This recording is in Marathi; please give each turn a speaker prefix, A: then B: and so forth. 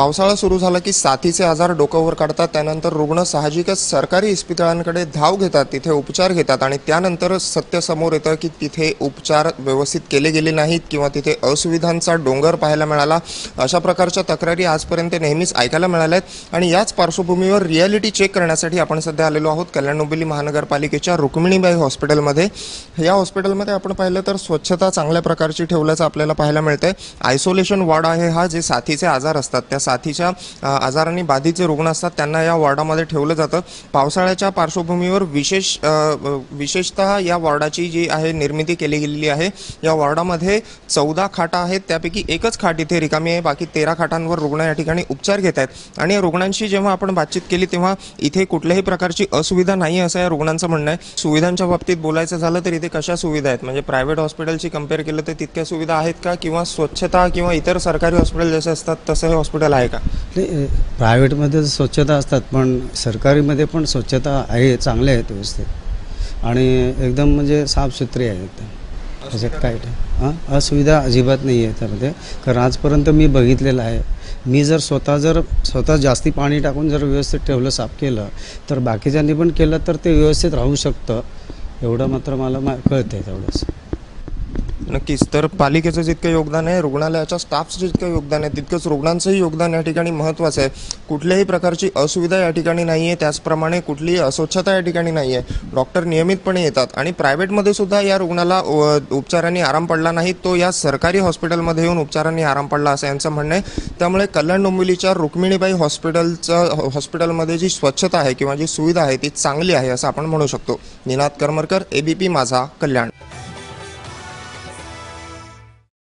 A: पावसाळा सुरू झाला की साथीचे आजार डोक्यावर काढतात त्यानंतर रुग्ण साहजिकच सरकारी इस्पितळांकडे धाव घेतात तिथे उपचार घेतात आणि त्यानंतर सत्य समोर येतं की तिथे उपचार व्यवस्थित केले गेले नाहीत किंवा तिथे असुविधांचा डोंगर पाहायला मिळाला. अशा प्रकारच्या तक्रारी आजपर्यंत नेहमीच ऐकायला मिळाल्या आहेत आणि याच पार्श्वभूमीवर रियालिटी चेक करण्यासाठी आपण सध्या आलेलो आहोत कल्याण डोंबिवली महानगरपालिकेच्या रुक्मिणीबाई हॉस्पिटलमध्ये. या हॉस्पिटलमध्ये आपण पाहिलं तर स्वच्छता चांगल्या प्रकारची ठेवल्याचं आपल्याला पाहायला मिळतंय. आयसोलेशन वॉर्ड आहे हा जे साथीचे आजार असतात त्या साथीच्या आजारांनी बाधित जे रुग्ण असतात त्यांना या वॉर्डामध्ये ठेवलं जातं. पावसाळ्याच्या पार्श्वभूमीवर विशेष विशेषतः या वॉर्डाची जी आहे निर्मिती केली गेलेली आहे या वॉर्डामध्ये चौदा खाटा आहेत त्यापैकी एकच खाट इथे रिकामी आहे बाकी तेरा खाटांवर रुग्ण या ठिकाणी उपचार घेत आहेत. आणि या रुग्णांशी जेव्हा आपण बातचीत केली तेव्हा इथे कुठल्याही प्रकारची असुविधा नाही असं या रुग्णांचं म्हणणं आहे. सुविधांच्या बाबतीत बोलायचं झालं तर इथे कशा सुविधा आहेत? म्हणजे प्रायव्हेट हॉस्पिटलशी कंपेअर केलं तर तितक्या सुविधा आहेत का? किंवा स्वच्छता किंवा इतर सरकारी हॉस्पिटल जसे असतात तसं हे हॉस्पिटल आहे का?
B: नाही प्रायव्हेटमध्ये स्वच्छता असतात पण सरकारीमध्ये पण स्वच्छता आहे चांगल्या आहेत व्यवस्थित. आणि एकदम म्हणजे साफसुथरी आहे एकदम. त्याच्यात काय हां? असुविधा अजिबात नाही आहे त्यामध्ये. कारण आजपर्यंत मी बघितलेलं आहे मी जर स्वतः जर स्वतः जास्ती पाणी टाकून जर व्यवस्थित ठेवलं साफ केलं तर बाकीच्यांनी पण केलं तर ते व्यवस्थित राहू शकतं. एवढं मात्र मला मा कळतं आहे तेवढंच.
A: नक्कीच. तर पालिकेचं जितकं योगदान आहे रुग्णालयाच्या स्टाफचं जितकं योगदान आहे तितकंच रुग्णांचंही योगदान या ठिकाणी महत्त्वाचं आहे. कुठल्याही प्रकारची असुविधा या ठिकाणी नाही आहे. त्याचप्रमाणे कुठलीही अस्वच्छता या ठिकाणी नाही आहे. डॉक्टर नियमितपणे येतात आणि प्रायव्हेटमध्ये सुद्धा या रुग्णाला अ, उपचारांनी आराम पडला नाही तो या सरकारी हॉस्पिटलमध्ये येऊन उपचारांनी आराम पडला असं यांचं म्हणणं आहे. त्यामुळे कल्याण डोंबिवलीच्या रुक्मिणीबाई हॉस्पिटलचं हॉस्पिटलमध्ये जी स्वच्छता आहे किंवा जी सुविधा आहे ती चांगली आहे असं आपण म्हणू शकतो. निनाद करमरकर एबीपी माझा कल्याण.